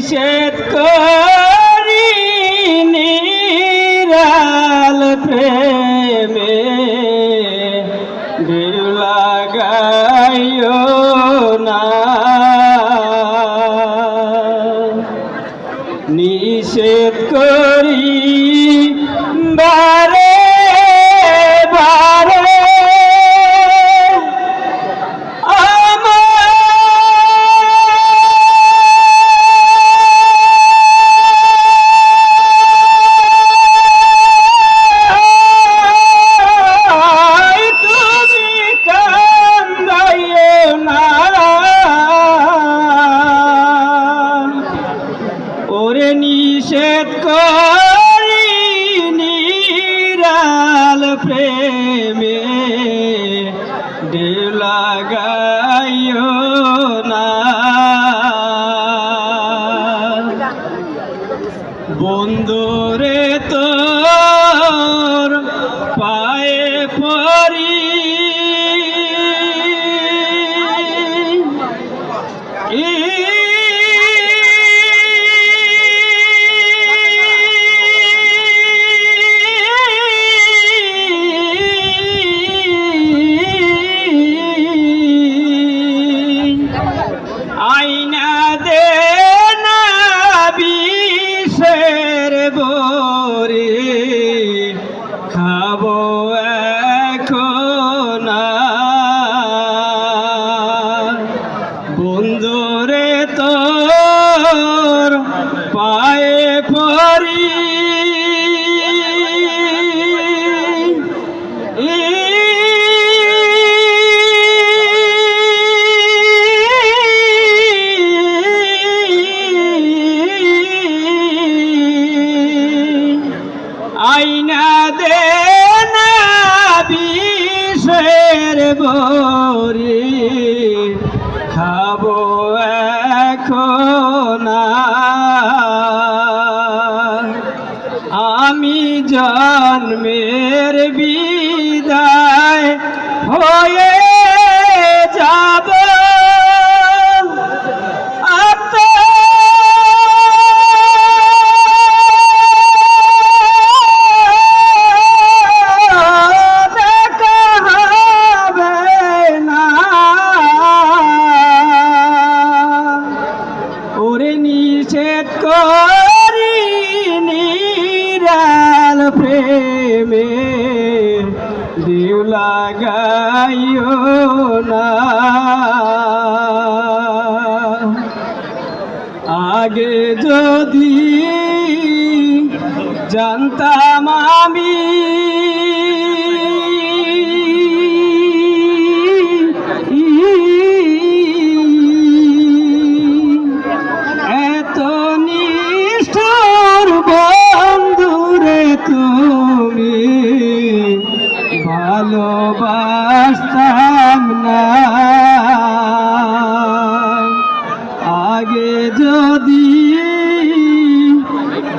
নিষেধ করি নিরাল প্রেমে। দিল লাগাইও না। নিষেধ করি বারে প্রেমে ডেলা গাইও না। বন্ধুরে তোর পায়ে এখন বন্ধুরে তোর পায়ে পরি খাব এখন আমি জন্মের বিদায় হয়ে ওরে নিষেধ করি নিরাল প্রেমে। দিউ লাগাইও না। আগে যদি জানতাম আমি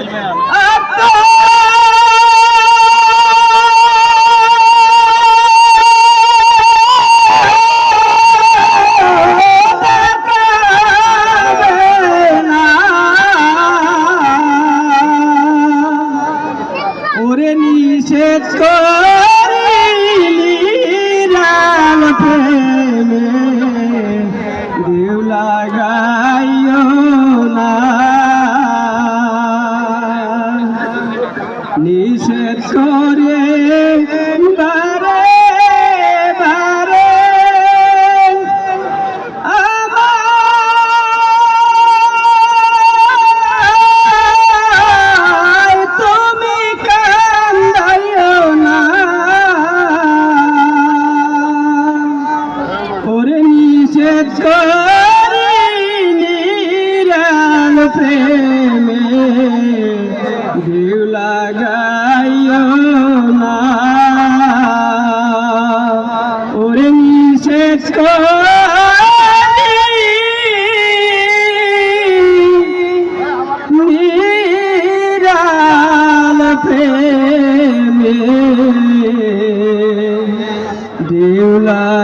ওরে প্রেমে ঢেউ লাগাইও না। ওরে নিষেধ নিরাল প্রেমে ঢেউ লাগা